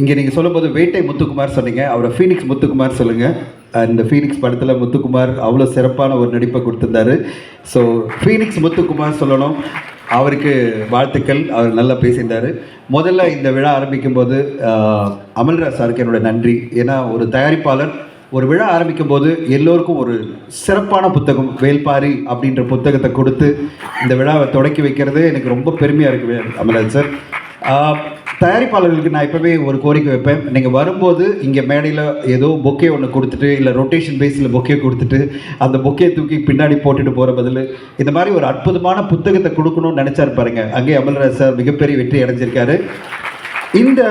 இங்கே நீங்கள் சொல்லும்போது வேட்டை முத்துக்குமார் சொன்னீங்க அவரை ஃபீனிக்ஸ் முத்துக்குமார் சொல்லுங்கள் அந்த ஃபீனிக்ஸ் படத்தில் முத்துக்குமார் அவ்வளோ சிறப்பான ஒரு நடிப்பை கொடுத்துருந்தாரு. ஸோ ஃபீனிக்ஸ் முத்துக்குமார் சொல்லணும். அவருக்கு வாழ்த்துக்கள். அவர் நல்லா பேசியிருந்தார். முதல்ல இந்த விழா ஆரம்பிக்கும் போது அமல்ராஜ் சாருக்கு என்னோட நன்றி. ஏன்னா ஒரு தயாரிப்பாளர் ஒரு விழா ஆரம்பிக்கும் போது எல்லோருக்கும் ஒரு சிறப்பான புத்தகம் வேல்பாரி அப்படின்ற புத்தகத்தை கொடுத்து இந்த விழாவை தொடக்கி வைக்கிறது எனக்கு ரொம்ப பெருமையாக இருக்குது அமல்ராஜ் சார். தயாரிப்பாளர்களுக்கு நான் எப்பவுமே ஒரு கோரிக்கை வைப்பேன். நீங்கள் வரும்போது இங்கே மேடையில் ஏதோ பொக்கே ஒன்று கொடுத்துட்டு இல்லை ரொட்டேஷன் பேஸில் பொக்கே கொடுத்துட்டு அந்த பொக்கே தூக்கி பின்னாடி போட்டுட்டு போகிற பதில் இந்த மாதிரி ஒரு அற்புதமான புத்தகத்தை கொடுக்கணும்னு நினச்சாரு பாருங்க. அங்கே அமல்ராஜ் சார் மிகப்பெரிய வெற்றி அடைஞ்சிருக்காரு. இந்த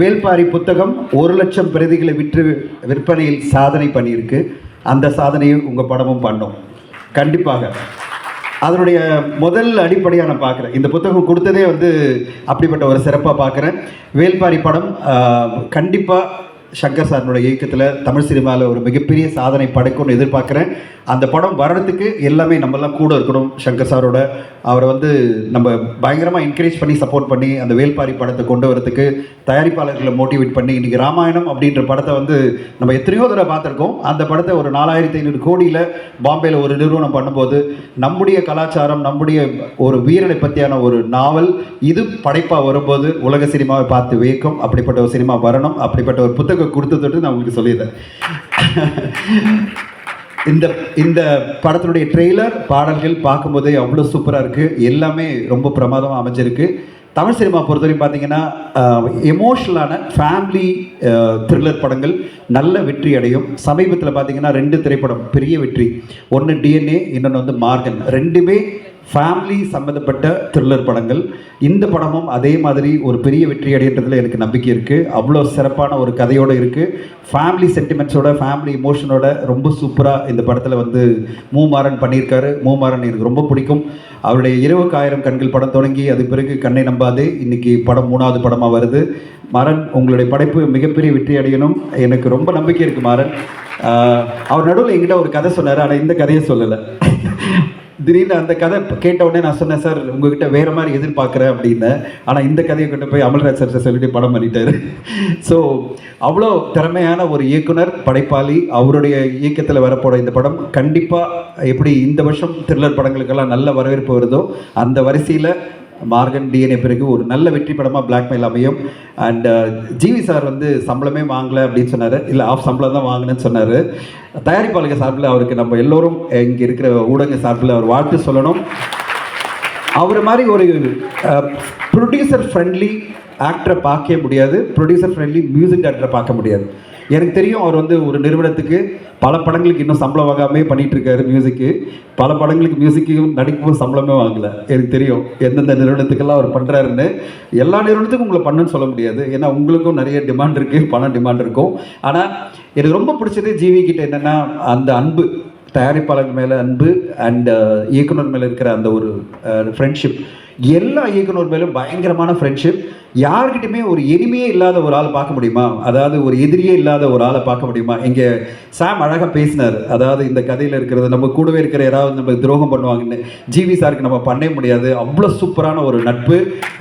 வேல்பாரி புத்தகம் ஒரு லட்சம் பிரதிகளை விற்று விற்பனையில் சாதனை பண்ணியிருக்கு. அந்த சாதனையை உங்கள் படமும் பண்ணும். கண்டிப்பாக. அதனுடைய முதல் அடிப்படையாக நான் பார்க்குறேன். இந்த புத்தகம் கொடுத்ததே வந்து அப்படிப்பட்ட ஒரு சிறப்பாக பார்க்குறேன். வேல்பாரி படம் கண்டிப்பாக சங்கர் சாரினுடைய இயக்கத்தில் தமிழ் சினிமாவில் ஒரு மிகப்பெரிய சாதனை படைக்கும்னு எதிர்பார்க்குறேன். அந்த படம் வர்றதுக்கு எல்லாமே நம்மலாம் கூட இருக்கணும் சங்கர் சாரோட. அவரை வந்து நம்ம பயங்கரமாக என்கரேஜ் பண்ணி சப்போர்ட் பண்ணி அந்த வேல்பாரி படத்தை கொண்டு வரதுக்கு தயாரிப்பாளர்களை மோட்டிவேட் பண்ணி இன்றைக்கி ராமாயணம் அப்படின்ற படத்தை வந்து நம்ம எத்தனையோ தடவை பார்த்துருக்கோம். அந்த படத்தை ஒரு நாலாயிரத்தி ஐநூறு கோடியில் பாம்பேயில் ஒரு நிறுவனம் பண்ணும்போது நம்முடைய கலாச்சாரம் நம்முடைய ஒரு வீரனை பற்றியான ஒரு நாவல் இது படைப்பாக வரும்போது உலக சினிமாவை பார்த்து வியக்கும். அப்படிப்பட்ட ஒரு சினிமா வரணும். அப்படிப்பட்ட ஒரு புத்தகம் கொடுத்ததோடு நான் உங்களுக்கு சொல்லியிருந்தேன் இந்த இந்த படத்தினுடைய ட்ரெய்லர் பாடல்கள் பார்க்கும்போதே அவ்வளோ சூப்பராக இருக்குது எல்லாமே ரொம்ப பிரமாதமாக அமைஞ்சிருக்கு. தமிழ் சினிமா பொறுத்தவரைக்கும் பார்த்தீங்கன்னா எமோஷ்னலான ஃபேமிலி த்ரில்லர் படங்கள் நல்ல வெற்றி அடையும். சமீபத்தில் பார்த்தீங்கன்னா ரெண்டு திரைப்படம் பெரிய வெற்றி. ஒன்று டிஎன்ஏ இன்னொன்று வந்து மார்கன் ரெண்டுமே ஃபேமிலி சம்மந்தப்பட்ட த்ரில்லர் படங்கள். இந்த படமும் அதே மாதிரி ஒரு பெரிய வெற்றி அடைன்றதுல எனக்கு நம்பிக்கை இருக்குது அவ்வளோ சிறப்பான ஒரு கதையோடு இருக்குது ஃபேமிலி சென்டிமெண்ட்ஸோட ஃபேமிலி இமோஷனோட ரொம்ப சூப்பராக இந்த படத்தில் வந்து மூமாறன் பண்ணியிருக்காரு. மூமாறன் எனக்கு ரொம்ப பிடிக்கும். அவருடைய இருபக்கு ஆயிரம் கண்கள் படம் தொடங்கி அது பிறகு கண்ணை நம்பாதே இன்றைக்கி படம் மூணாவது படமாக வருது. மாறன் உங்களுடைய படைப்பு மிகப்பெரிய வெற்றி அடையணும். எனக்கு ரொம்ப நம்பிக்கை இருக்குது மாறன். அவர் நடுவில் என்கிட்ட ஒரு கதை சொன்னார் ஆனால் இந்த கதையை சொல்லலை. திடீர்னு அந்த கதை கேட்ட உடனே நான் சொன்னேன் சார் உங்ககிட்ட வேற மாதிரி எதிர்பார்க்குறேன் அப்படின்னு. ஆனால் இந்த கதையை கொண்டு போய் அமல்ராஜ் சார் சொல்லிட்டு படம் பண்ணிட்டாரு. ஸோ அவ்வளோ திறமையான ஒரு இயக்குனர் படைப்பாளி அவருடைய இயக்கத்தில் வரப்போட இந்த படம் கண்டிப்பாக எப்படி இந்த வருஷம் த்ரில்லர் படங்களுக்கெல்லாம் நல்ல வரவேற்பு வருதோ அந்த வரிசையில் மார்கன் டிஎன்ஏ பிறகு ஒரு நல்ல வெற்றி படமாக பிளாக்மெயில் அமையும். அண்ட் ஜிவி சார் வந்து சம்பளமே வாங்கலை அப்படின்னு சொன்னார். இல்லை ஆஃப் சம்பளம் தான் வாங்கினேன்னு சொன்னார். தயாரிப்பாளர்கள் சார்பில் அவருக்கு நம்ம எல்லோரும் இங்கே இருக்கிற ஊடக சார்பில் அவர் வாழ்த்து சொல்லணும். அவரை மாதிரி ஒரு ப்ரொடியூசர் ஃப்ரெண்ட்லி ஆக்டரை பார்க்கவே முடியாது. ப்ரொடியூசர் ஃப்ரெண்ட்லி மியூசிக் டேரக்டரை பார்க்க முடியாது. எனக்கு தெரியும் அவர் வந்து ஒரு நிறுவனத்துக்கு பல படங்களுக்கு இன்னும் சம்பளம் வாங்காமே பண்ணிட்டு இருக்காரு மியூசிக்கு பல படங்களுக்கு மியூசிக்கும் நடிக்கும் சம்பளமே வாங்கல. எனக்கு தெரியும் எந்தெந்த நிறுவனத்துக்கெல்லாம் அவர் பண்ணுறாருன்னு எல்லா நிறுவனத்துக்கும் உங்களை பண்ணுன்னு சொல்ல முடியாது. ஏன்னா உங்களுக்கும் நிறைய டிமாண்ட் இருக்குது பணம் டிமாண்ட் இருக்கும். ஆனால் எனக்கு ரொம்ப பிடிச்சது ஜிவி கிட்ட என்னென்னா அந்த அன்பு தயாரிப்பாளர் மேலே அன்பு அண்ட் இயக்குனர் மேலே இருக்கிற அந்த ஒரு ஃப்ரெண்ட்ஷிப் எல்லா இயக்குனர் மேலும் பயங்கரமான ஃப்ரெண்ட்ஷிப் யார்கிட்டயுமே ஒரு எனிமையே இல்லாத ஒரு ஆள் பார்க்க முடியுமா? அதாவது ஒரு எதிரியே இல்லாத ஒரு ஆளை பார்க்க முடியுமா? இங்கே சாம் அழகாக பேசினார். அதாவது இந்த கதையில் இருக்கிறது நம்ம கூடவே இருக்கிற யாராவது நம்ம துரோகம் பண்ணுவாங்கன்னு ஜிவி சாருக்கு நம்ம பண்ணவே முடியாது. அவ்வளோ சூப்பரான ஒரு நட்பு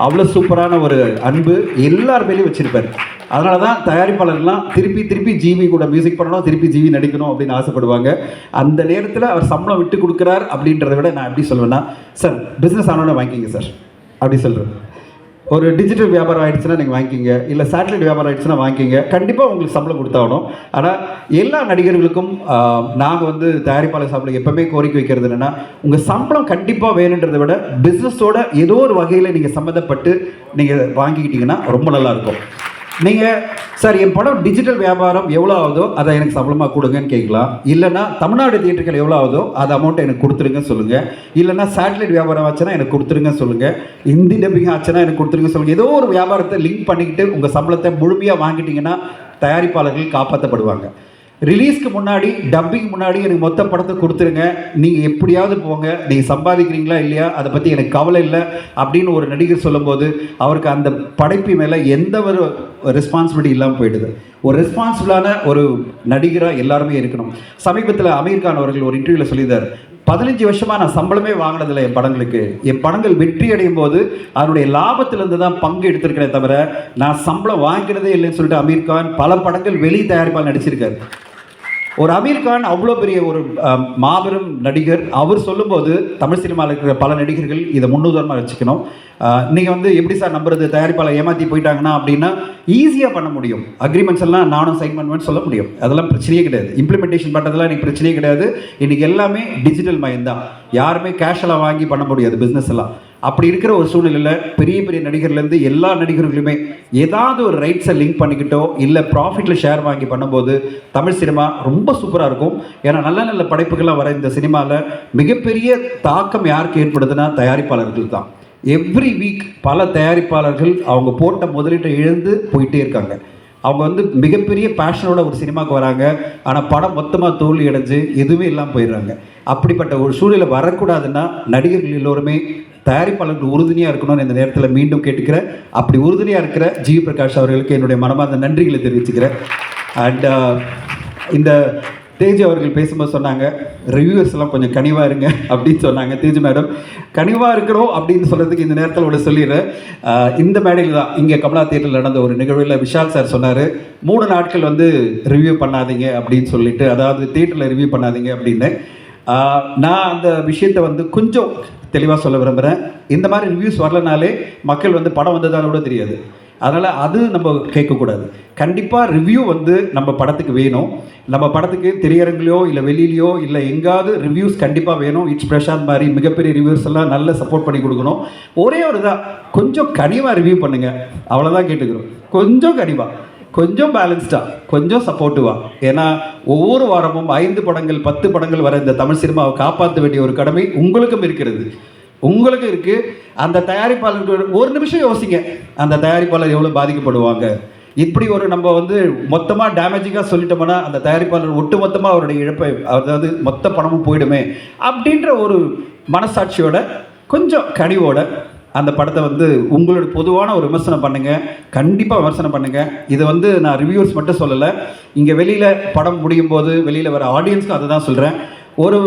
அவ்வளோ சூப்பரான ஒரு அன்பு எல்லார் மேலேயும் வச்சுருப்பார். அதனால தான் தயாரிப்பாளர்லாம் திருப்பி திருப்பி ஜிவி கூட மியூசிக் பண்ணணும் திருப்பி ஜிவி நடிக்கணும் அப்படின்னு ஆசைப்படுவாங்க. அந்த நேரத்தில் அவர் சம்பளம் விட்டு கொடுக்குறார் அப்படின்றத விட நான் எப்படி சொல்லுவேன்னா சார் பிஸ்னஸ் ஆனோன்னு வாங்கிக்கிங்க சார். அப்படி சொல்கிறேன் ஒரு டிஜிட்டல் வியாபாரம் ஆயிடுச்சுன்னா நீங்கள் வாங்கிக்கிங்க. இல்லை சேட்டலைட் வியாபாரம் ஆயிடுச்சுன்னா வாங்கிக்கிங்க. கண்டிப்பாக உங்களுக்கு சம்பளம் கொடுத்தாகணும் ஆனால் எல்லா நடிகர்களுக்கும் நாங்கள் வந்து தயாரிப்பாளர் சாப்பிட எப்போவுமே கோரிக்கை வைக்கிறது என்னென்னா உங்கள் சம்பளம் கண்டிப்பாக வேணுன்றதை விட பிஸ்னஸோட ஏதோ ஒரு வகையில் நீங்கள் சம்மந்தப்பட்டு நீங்கள் வாங்கிக்கிட்டிங்கன்னா ரொம்ப நல்லா இருக்கும். நீங்கள் சார் என் படம் டிஜிட்டல் வியாபாரம் எவ்வளோ ஆகுதோ அதை எனக்கு சம்பளமாக கொடுங்கன்னு கேட்கலாம். இல்லைன்னா தமிழ்நாடு தியேட்டர்கள் எவ்வளோ ஆகுதோ அது அமௌண்ட்டை எனக்கு கொடுத்துருங்க சொல்லுங்கள் இல்லைன்னா சேட்டலைட் வியாபாரம் ஆச்சுன்னா எனக்கு கொடுத்துருங்க சொல்லுங்கள் ஹிந்தி டப்பிங் ஆச்சுன்னா எனக்கு கொடுத்துருங்க சொல்லுங்கள் ஏதோ ஒரு வியாபாரத்தை லிங்க் பண்ணிக்கிட்டு உங்கள் சம்பளத்தை முழுமையாக வாங்கிட்டீங்கன்னா தயாரிப்பாளர்கள் காப்பாற்றப்படுவாங்க ரிலீஸ்க்கு முன்னாடி டப்பிங் முன்னாடி எனக்கு மொத்த படத்தை கொடுத்துருங்க. நீங்கள் எப்படியாவது போங்க. நீங்கள் சம்பாதிக்கிறீங்களா இல்லையா? அதை பற்றி எனக்கு கவலை இல்லை அப்படின்னு ஒரு நடிகர் சொல்லும்போது அவருக்கு அந்த படைப்பு மேலே எந்த ஒரு ரெஸ்பான்சிபிலிட்டி இல்லாமல் போயிடுது. ஒரு ரெஸ்பான்சிபிளான ஒரு நடிகராக எல்லாருமே இருக்கணும். சமீபத்தில் அமீர் கான் அவர்கள் ஒரு இன்டர்வியூவில் சொல்லியிருந்தார் பதினஞ்சு வருஷமாக நான் சம்பளமே வாங்கினதில்லை என் படங்களுக்கு. என் படங்கள் வெற்றி அடையும் போது அதனுடைய லாபத்திலிருந்து தான் பங்கு எடுத்திருக்கிறேன் தவிர நான் சம்பளம் வாங்கினதே இல்லைன்னு சொல்லிட்டு அமீர் கான் பல படங்கள் வெளி தயாரிப்பால் நடிச்சிருக்காரு. ஒரு அமீர் கான் அவ்வளோ பெரிய ஒரு மாபெரும் நடிகர். அவர் சொல்லும்போது தமிழ் சினிமாவில் இருக்கிற பல நடிகர்கள் இதை முன்னுதாரணமாக வச்சுக்கணும் நீங்கள் வந்து எப்படி சார் நம்புறது? தயாரிப்பாளர் ஏமாற்றி போயிட்டாங்கன்னா அப்படின்னா ஈஸியாக பண்ண முடியும். அக்ரிமெண்ட்ஸ் எல்லாம் நானும் சைன் பண்ணுவேன்னு சொல்ல முடியும். அதெல்லாம் பிரச்சனையே கிடையாது. இம்ப்ளிமெண்டேஷன் பண்ணுறதுலாம் எனக்கு பிரச்சனையே கிடையாது. இன்றைக்கி எல்லாமே டிஜிட்டல் மயம் தான். யாருமே கேஷெல்லாம் வாங்கி பண்ண முடியாது பிஸ்னஸ் எல்லாம். அப்படி இருக்கிற ஒரு சூழ்நிலையில் பெரிய பெரிய நடிகர்லேருந்து எல்லா நடிகர்களுமே ஏதாவது ஒரு ரைட்ஸை லிங்க் பண்ணிக்கிட்டோ இல்லை ப்ராஃபிட்டில் ஷேர் வாங்கி பண்ணும்போது தமிழ் சினிமா ரொம்ப சூப்பராக இருக்கும். ஏன்னா நல்ல நல்ல படைப்புகள்லாம் வர இந்த சினிமாவில் மிகப்பெரிய தாக்கம் யாருக்கு ஏற்படுதுன்னா தயாரிப்பாளர்கள் தான். எவ்ரி வீக் பல தயாரிப்பாளர்கள் அவங்க போட்ட முதலீட்டை இழந்து போயிட்டே இருக்காங்க. அவங்க வந்து மிகப்பெரிய பேஷனோட ஒரு சினிமாவுக்கு வராங்க. ஆனால் படம் மொத்தமாக தோல்வி அடைஞ்சு எதுவுமே இல்லாமல் போயிடுறாங்க. அப்படிப்பட்ட ஒரு சூழ்நிலை வரக்கூடாதுன்னா நடிகர்கள் எல்லோருமே தயாரிப்பாளர்கள் உறுதுணையாக இருக்கணும்னு இந்த நேரத்தில் மீண்டும் கேட்டுக்கிறேன் அப்படி உறுதுணையாக இருக்கிற ஜிவி பிரகாஷ் அவர்களுக்கு என்னுடைய மனமார்ந்த நன்றிகளை தெரிவிச்சுக்கிறேன். அண்ட் uh, இந்த தேஜ் அவர்கள் பேசும்போது சொன்னாங்க ரிவ்யூவர்ஸ் எல்லாம் கொஞ்சம் கனிவாக இருங்க அப்படின்னு சொன்னாங்க தேஜ் மேடம். கனிவாக இருக்கிறோம் அப்படின்னு சொல்கிறதுக்கு இந்த நேரத்தில் ஒரு சொல்லிடுறேன். Uh, இந்த மேடையில் தான் இங்கே கமலா தேட்டரில் நடந்த ஒரு நிகழ்வில் விஷால் சார் சொன்னார் மூணு நாட்கள் வந்து ரிவ்யூ பண்ணாதீங்க அப்படின்னு சொல்லிட்டு அதாவது தேட்டரில் ரிவ்யூ பண்ணாதீங்க அப்படின்னு. நான் அந்த விஷயத்தை வந்து கொஞ்சம் தெளிவாக சொல்ல விரும்புகிறேன் இந்த மாதிரி ரிவ்யூஸ் வரலனாலே மக்கள் வந்து படம் வந்ததால கூட தெரியாது. அதனால் அது நம்ம கேட்கக்கூடாது. கண்டிப்பாக ரிவ்யூ வந்து நம்ம படத்துக்கு வேணும். நம்ம படத்துக்கு திரையரங்குலையோ இல்லை வெளியிலையோ இல்லை எங்காவது ரிவ்யூஸ் கண்டிப்பாக வேணும். இட்ஸ் பிரசாந்த் மாதிரி மிகப்பெரிய ரிவ்யூஸ் எல்லாம் நல்ல சப்போர்ட் பண்ணி கொடுக்கணும். ஒரே ஒரு தான் கொஞ்சம் கனிவாக ரிவ்யூ பண்ணுங்கள் அவ்வளோதான் கேட்டுக்கிறோம். கொஞ்சம் கனிவாக கொஞ்சம் பேலன்ஸ்டாக கொஞ்சம் சப்போர்ட்டிவாக ஏன்னா ஒவ்வொரு வாரமும் ஐந்து படங்கள் பத்து படங்கள் வர இந்த தமிழ் சினிமாவை காப்பாற்ற வேண்டிய ஒரு கடமை உங்களுக்கும் இருக்கிறது. உங்களுக்கு இருக்குது அந்த தயாரிப்பாளர்கள் ஒரு நிமிஷம் யோசிங்க. அந்த தயாரிப்பாளர் எவ்வளோ பாதிக்கப்படுவாங்க? இப்படி ஒரு நம்ம வந்து மொத்தமாக டேமேஜிங்காக சொல்லிட்டோம்னா அந்த தயாரிப்பாளர் ஒட்டு மொத்தமாக அவருடைய இழப்பை அதாவது மொத்த பணமும் போயிடுமே அப்படின்ற ஒரு மனசாட்சியோட கொஞ்சம் கனிவோட அந்த படத்தை வந்து உங்களோட பொதுவான ஒரு விமர்சனம் பண்ணுங்க. கண்டிப்பாக விமர்சனம் பண்ணுங்க. இதை வந்து நான் ரிவ்யூஸ் மட்டும் சொல்லலை. இங்கே வெளியில் படம் முடியும் போது வெளியில் வர ஆடியன்ஸ்க்கும் அதை தான் சொல்கிறேன் ஒரு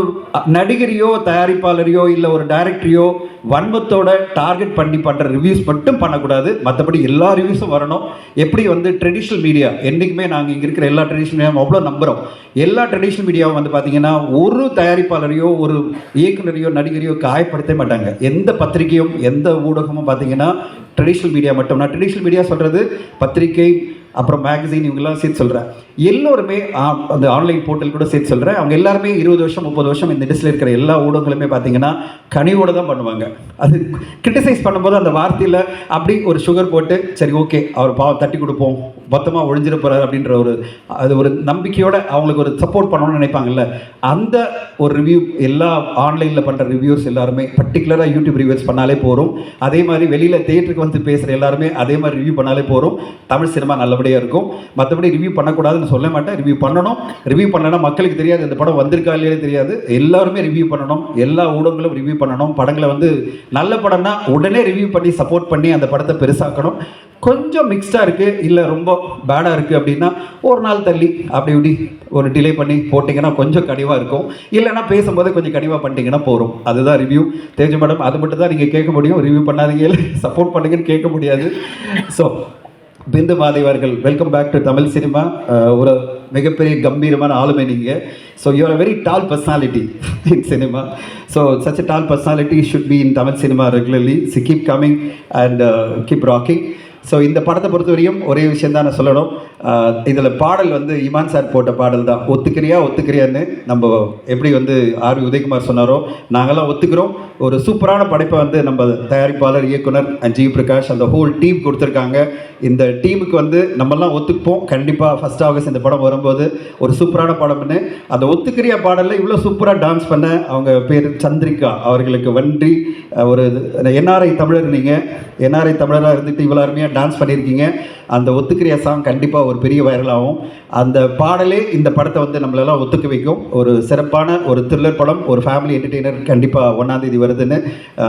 நடிகரையோ தயாரிப்பாளரையோ இல்லை ஒரு டைரக்டரையோ வன்மத்தோட டார்கெட் பண்ணி பண்ணுற ரிவ்யூஸ் மட்டும் பண்ணக்கூடாது. மற்றபடி எல்லா ரிவ்யூஸும் வரணும். எப்படி வந்து ட்ரெடிஷ்னல் மீடியா என்றைக்குமே நாங்கள் இங்கே இருக்கிற எல்லா ட்ரெடிஷ்னல் மீடியாவும் அவ்வளோ நம்புகிறோம் எல்லா ட்ரெடிஷ்னல் மீடியாவும் வந்து பார்த்தீங்கன்னா ஒரு தயாரிப்பாளரையோ ஒரு இயக்குனரையோ நடிகரையோ காயப்படுத்த மாட்டாங்க. எந்த பத்திரிகையும் எந்த ஊடகமும் பார்த்தீங்கன்னா ட்ரெடிஷ்னல் மீடியா மட்டும். நான் ட்ரெடிஷ்னல் மீடியா சொல்கிறது பத்திரிகை அப்புறம் மேகசின் இவங்கெல்லாம் சேர்த்து சொல்கிறேன் எல்லோருமே அந்த ஆன்லைன் போர்ட்டல் கூட சேர்த்து சொல்கிறேன் அவங்க எல்லாருமே இருபது வருஷம் முப்பது வருஷம் இந்த இண்டஸ்ட்ரியில் இருக்கிற எல்லா ஊடகங்களுமே பார்த்தீங்கன்னா கனிவோடு தான் பண்ணுவாங்க. அது கிரிட்டிசைஸ் பண்ணும்போது அந்த வார்த்தையில் அப்படி ஒரு சுகர் போட்டு சரி ஓகே அவர் பாவம் தட்டி கொடுப்போம். மொத்தமாக ஒழிஞ்சிட போகிறார் அப்படின்ற ஒரு அது ஒரு நம்பிக்கையோட அவங்களுக்கு ஒரு சப்போர்ட் பண்ணணும்னு நினைப்பாங்கல்ல. அந்த ஒரு ரிவ்யூ எல்லா ஆன்லைனில் பண்ணுற ரிவ்யூஸ் எல்லாருமே பர்டிகுலராக யூடியூப் ரிவ்யூஸ் பண்ணாலே போகிறோம் அதே மாதிரி வெளியில் தேட்டருக்கு வந்து பேசுகிற எல்லாருமே அதே மாதிரி ரிவ்யூ பண்ணாலே போகிறோம் தமிழ் சினிமா நல்லபடியாக இருக்கும். மற்றபடி ரிவ்யூ பண்ணக்கூடாதுன்னு சொல்ல மாட்டேன். ரிவ்யூ பண்ணணும். ரிவ்யூ பண்ணனா மக்களுக்கு தெரியாது. இந்த படம் வந்திருக்கா இல்லையே தெரியாது. எல்லாருமே ரிவ்யூ பண்ணணும். எல்லா ஊடகங்களும் ரிவ்யூ பண்ணணும். படங்களை வந்து நல்ல படம்னா உடனே ரிவ்யூ பண்ணி சப்போர்ட் பண்ணி அந்த படத்தை பெருசாக்கணும். கொஞ்சம் மிக்ஸ்டாக இருக்குது இல்லை ரொம்ப பேடாக இருக்குது அப்படின்னா ஒரு நாள் தள்ளி அப்படி இப்படி ஒரு டிலே பண்ணி போட்டிங்கன்னா கொஞ்சம் கனிவாக இருக்கும். இல்லைன்னா பேசும்போது கொஞ்சம் கனிவாக பண்ணிட்டீங்கன்னா போகிறோம் அதுதான் ரிவ்யூ தேஜ் மேடம் அது மட்டும் தான் நீங்கள் கேட்க முடியும். ரிவ்யூ பண்ணாதீங்க. சப்போர்ட் பண்ணுங்கன்னு கேட்க முடியாது. So Bindu மாதேவர்கள் welcome back to Tamil cinema ஒரு மிகப்பெரிய கம்பீரமான ஆளுமை நீங்கள் so you're a very tall personality in cinema so such a tall personality should be in Tamil cinema regularly see keep coming and keep rocking so இந்த படத்தை பொறுத்தவரையும் ஒரே விஷயம் தான் நான் சொல்லணும். இதில் பாடல் வந்து இமான் சார் போட்ட பாடல் தான். ஒத்துக்கிறியா ஒத்துக்கிறியான்னு நம்ம எப்படி வந்து ஆர் உதயகுமார் சொன்னாரோ நாங்களாம் ஒத்துக்கிறோம். ஒரு சூப்பரான படைப்பை வந்து நம்ம தயாரிப்பாளர் இயக்குனர் and ஜி பிரகாஷ் அந்த ஹோல் டீம் கொடுத்துருக்காங்க. இந்த டீமுக்கு வந்து நம்மலாம் ஒத்துப்போம் கண்டிப்பாக ஃபஸ்ட் ஆகஸ்ட் இந்த படம் வரும்போது ஒரு சூப்பரான படம்னு. அந்த ஒத்துக்கிறியா பாடலில் இவ்வளோ சூப்பராக டான்ஸ் பண்ண அவங்க பேர் சந்திரிகா அவர்களுக்கு வன்றி ஒரு என்ஆர்ஐ தமிழர் நீங்கள் என்ஆர்ஐ தமிழராக இருந்துட்டு இவ்வளோ அருமையாக டான்ஸ் பண்ணியிருக்கீங்க. அந்த ஒத்துக்கிறியா சாங் கண்டிப்பாக ஒரு பெரிய வைரல் ஆகும். அந்த பாடலே இந்த படத்தை வந்து நம்மளெல்லாம் ஒத்துக்க வைக்கும். ஒரு சிறப்பான ஒரு த்ரில்லர் படம் ஒரு ஃபேமிலி என்டர்டெய்னர் கண்டிப்பாக ஒன்றாந்தேதி வருதுன்னு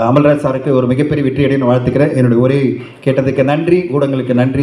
அமல்ராஜ் சாருக்கு ஒரு மிகப்பெரிய வெற்றியடைன்னு வாழ்த்துக்கிறேன். என்னுடைய ஒரே கேட்டதுக்கு நன்றி. ஊடகங்களுக்கு நன்றி.